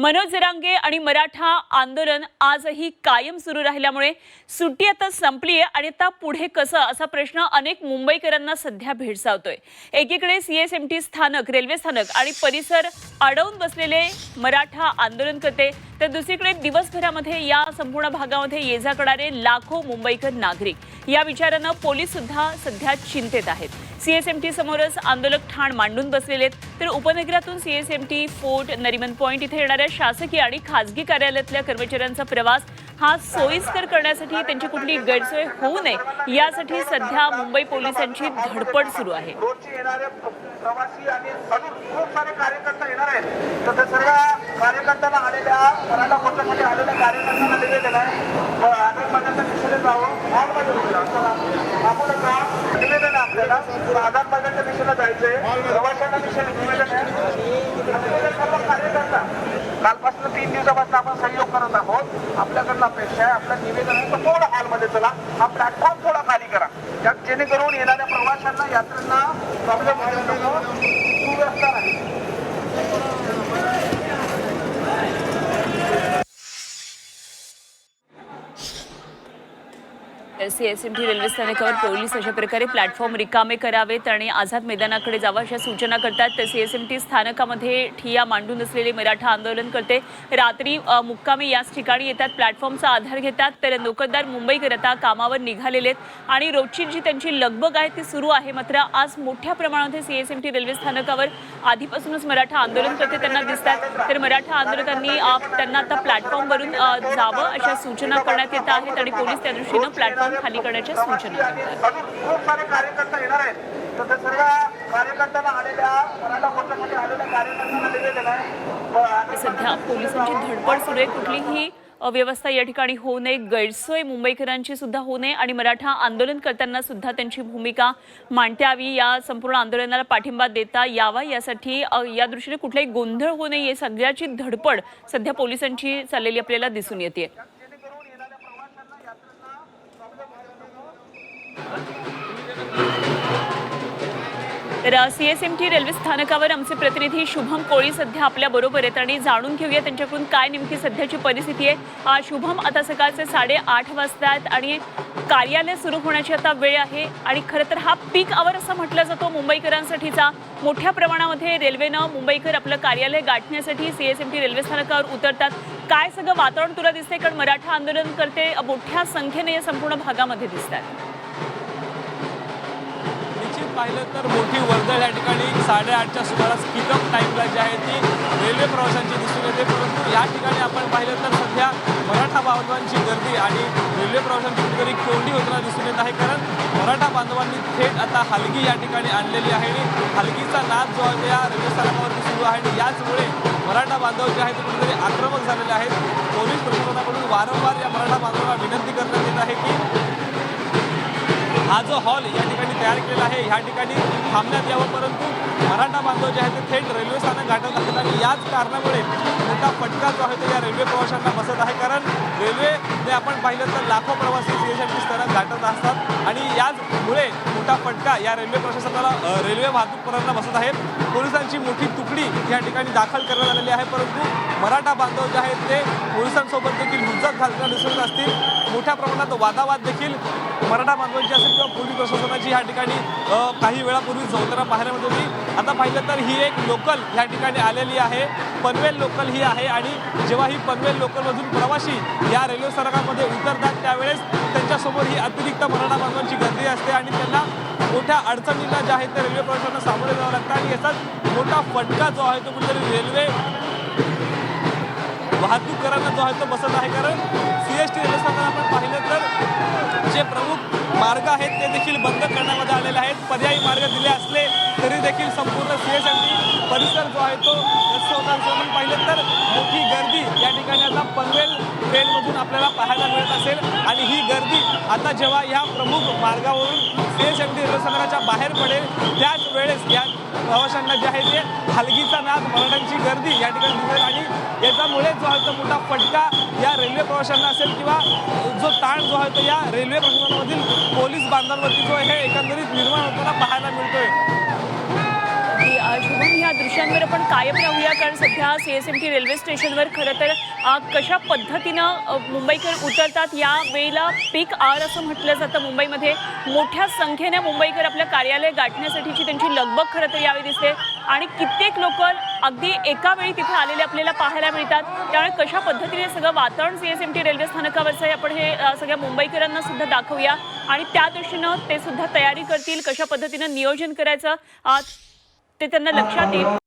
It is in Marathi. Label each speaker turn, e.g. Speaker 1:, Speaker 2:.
Speaker 1: मनोज जरांगे आणि मराठा आंदोलन आजही कायम सुरू राहिल्यामुळे सुट्टी आता संपली आहे आणि आता पुढे कसं असा प्रश्न अनेक मुंबईकरांना सध्या भेडसावतोय. एकीकडे सीएसएमटी स्थानक रेल्वे स्थानक आणि परिसर अडवून बसलेले मराठा आंदोलनकर्ते तर दुसरीकडे दिवसभरामध्ये या संपूर्ण भागामध्ये ये जा करणारे लाखो मुंबईकर नागरिक. या विचारानं पोलीस सुद्धा सध्या चिंतेत आहेत. सीएसएमटी समोरच आंदोलक ठाण मांडून बसलेले आहेत. तर उपनगरातून सीएसएमटी फोर्ट नरिमन पॉईंट इथे येणाऱ्या शासकीय आणि खासगी कार्यालयातल्या कर्मचाऱ्यांचा प्रवास हा सोयीस्कर करण्यासाठी त्यांची कुठली गैरसोय होऊ नये यासाठी सध्या मुंबई पोलिसांची धडपड सुरू आहे.
Speaker 2: प्रवासी आणि खूप सारे कार्यकर्ता येणार आहेत. कार्यकर्त्यांना आलेल्या मराठा मोर्चामध्ये आलेल्या कार्यकर्त्यांना निवेदन आहे. व आझाद मैदानच्या दिशेने जावं हॉलमध्ये उभे चला. आपण का निवेदन आहे आपल्याला. आझाद मैदानच्या दिशेला जायचंय. प्रवाशांच्या दिशेने निवेदन आहे. आपल्याला सर्व कार्यकर्ता. कालपासून तीन दिवसापासून आपण सहयोग करत आहोत. आपल्याकडनं अपेक्षा आहे. आपलं निवेदन आहे. तर थोडं हॉलमध्ये चला. हा प्लॅटफॉर्म थोडा खाली करा. त्यात जेणेकरून येणाऱ्या प्रवाशांना यात्रेंना प्रॉब्लेम व्हायला नको
Speaker 1: सीएसएमटी रेल्वे स्थानकावर पोलीस अशा प्रकारे प्लॅटफॉर्म रिकामे करावेत आणि आझाद मैदानाकडे जावं अशा सूचना करतात. तर सीएसएमटी स्थानकामध्ये ठिया मांडून असलेले मराठा आंदोलन करते. रात्री मुक्कामी याच ठिकाणी येतात. प्लॅटफॉर्मचा आधार घेतात. तर नोकरदार मुंबईकर आता कामावर निघालेले आहेत आणि रोजची जी त्यांची लगबग आहे ती सुरू आहे. मात्र आज मोठ्या प्रमाणामध्ये सीएसएमटी रेल्वे स्थानकावर आधीपासूनच मराठा आंदोलन करते त्यांना दिसतात. तर मराठा आंदोलकांनी त्यांना आता प्लॅटफॉर्मवरून जावं अशा सूचना करण्यात येत आहेत आणि पोलीस त्या दृष्टीनं प्लॅटफॉर्म खाली करण्याच्या
Speaker 2: खूप सारे कार्यकर्ता येणार आहेत. तर त्या सर्व कार्यकर्त्यांना आलेल्या मराठा मोर्चामध्ये आलेल्या कार्यकर्त्यांना आहे.
Speaker 1: सध्या पोलिसांची धडपड सुरू आहे. कुठलीही अव्यवस्था या ठिकाणी होऊ नये. गैरसोय मुंबईकरांची सुद्धा होऊ नये आणि मराठा आंदोलन करताना सुद्धा त्यांची भूमिका मांडता यावी या संपूर्ण आंदोलनाला पाठिंबा देता यावा यासाठी या दृष्टीने कुठलाही गोंधळ होऊ नये. सगळ्याची धडपड सध्या पोलिसांची चाललेली आपल्याला दिसून येते तर सीएसएमटी रेल्वे स्थानकावर आमचे प्रतिनिधी शुभम कोळी सध्या आपल्या बरोबर आहेत आणि जाणून घेऊया त्यांच्याकडून काय नेमकी सध्याची परिस्थिती आहे. शुभम आता सकाळचे साडेआठ वाजता आहेत आणि कार्यालय सुरू होण्याची आता वेळ आहे आणि खरं तर हा पीक आवर असं म्हटलं जातो मुंबईकरांसाठीचा. मोठ्या प्रमाणामध्ये रेल्वेनं मुंबईकर आपलं कार्यालय गाठण्यासाठी सीएसएमटी रेल्वे स्थानकावर उतरतात. काय सगळं वातावरण तुला दिसतंय? कारण मराठा आंदोलन करते मोठ्या संख्येने या संपूर्ण भागामध्ये दिसतात.
Speaker 3: आहे पाहिलं तर मोठी वर्दळ या ठिकाणी साडेआठच्या सुमारास पिकअप टाईमला जी आहे ती रेल्वे प्रवाशांची दिसून येते. परंतु या ठिकाणी आपण पाहिलं तर सध्या मराठा बांधवांची गर्दी आणि रेल्वे प्रवाशांची कुठेतरी कोंडी होताना दिसून येत आहे. कारण मराठा बांधवांनी थेट आता हलगी या ठिकाणी आणलेली आहे आणि हलगीचा नाद जो आहे या रेल्वे स्थानकावरती सुरू आहे आणि याचमुळे मराठा बांधव जे आहेत ते कुठेतरी आक्रमक झालेले आहेत. पोलीस प्रशासनाकडून वारंवार या मराठा बांधवांना विनंती करण्यात येत आहे की हा जो हॉल या ठिकाणी तयार केलेला आहे ह्या ठिकाणी थांबण्यात यावं परंतु मराठा बांधव जे आहे ते थेट रेल्वे स्थानक गाठत आहेत आणि याच कारणामुळे मोठा फटका जो आहे तो या रेल्वे प्रवाशांना बसत आहे. कारण रेल्वे रेल्वेने आपण पाहिलं तर लाखो प्रवासी सीएसएमटी स्थानक गाठत असतात आणि याचमुळे मोठा फटका या रेल्वे प्रशासनाला रेल्वे वाहतूकदारांना बसत आहे. पोलिसांची मोठी तुकडी या ठिकाणी दाखल करण्यात आलेली आहे परंतु मराठा बांधव जे आहेत ते पोलिसांसोबत देखील हुज्जत घालताना दिसत असतील. मोठ्या प्रमाणात वादावाद देखील मराठा बांधवांची असेल किंवा पोलीस प्रशासनाची या ठिकाणी काही वेळापूर्वी होताना पाहायला मिळत होती आता पाहिलं तर ही एक लोकल या ठिकाणी आलेली आहे. पनवेल लोकल ही आहे आणि जेव्हा ही पनवेल लोकलमधून प्रवासी या रेल्वे स्थानकामध्ये उतरतात त्यावेळेस त्यांच्यासमोर ही अतिरिक्त मराठा बांधवांची गर्दी असते आणि त्यांना मोठ्या अडचणींना ज्या आहेत त्या रेल्वे प्रवाशांना सामोरे जावं लागतं आणि याचाच मोठा फटका जो आहे तो कुठेतरी रेल्वे वाहतूककरांना जो आहे तो बसत आहे. कारण सी एस टी रेल्वे स्थानकाला आपण पाहिलं तर जे प्रमुख मार्ग आहेत ते देखील बंद करण्यामध्ये आलेले आहेत. पर्यायी मार्ग दिले असले तरी देखील संपूर्ण सीएसएमटी परिसर जो आहे तो व्यस्त होता आपण पाहिलं तर मोठी गर्दी या ठिकाणी आता पनवेल ट्रेनमधून आपल्याला पाहायला मिळत असेल. आणि ही गर्दी आता जेव्हा या प्रमुख मार्गावरून सीएसएमटी एस रेल्वे स्थानकाच्या बाहेर पडेल त्याच वेळेस या प्रवाशांना जे आहे ते हलगीचा नाद मराठ्यांची गर्दी या ठिकाणी दिसेल आणि याच्यामुळे जो आहे तो मोठा फटका या रेल्वे प्रवाशांना असेल किंवा जो ताण जो आहे तो या रेल्वे प्रशासनामधील पोलीस बांधांवरती जो आहे हे एकंदरीत निर्माण होताना पाहायला मिळतोय.
Speaker 1: विषयांवर दृश्यांवर आपण कायम राहूया कारण सध्या C S M T railway स्टेशनवर खरं तर कशा पद्धतीनं मुंबईकर उतरतात या वेळेला पीक आर असं म्हटलं जातं मुंबईमध्ये. मोठ्या संख्येने मुंबईकर आपलं कार्यालय गाठण्यासाठीची त्यांची लगबग खरं तर यावेळी दिसते. आणि कित्येक लोक अगदी एका वेळी तिथे आलेले आपल्याला पाहायला मिळतात. त्यामुळे कशा पद्धतीने सगळं वातावरण C S M T railway स्थानकावरचं आहे आपण हे सगळ्या मुंबईकरांना सुद्धा दाखवूया. आणि त्या दृष्टीनं ते सुद्धा तयारी करतील कशा पद्धतीनं नियोजन करायचं अ, ते त्यांना लक्षात येईल.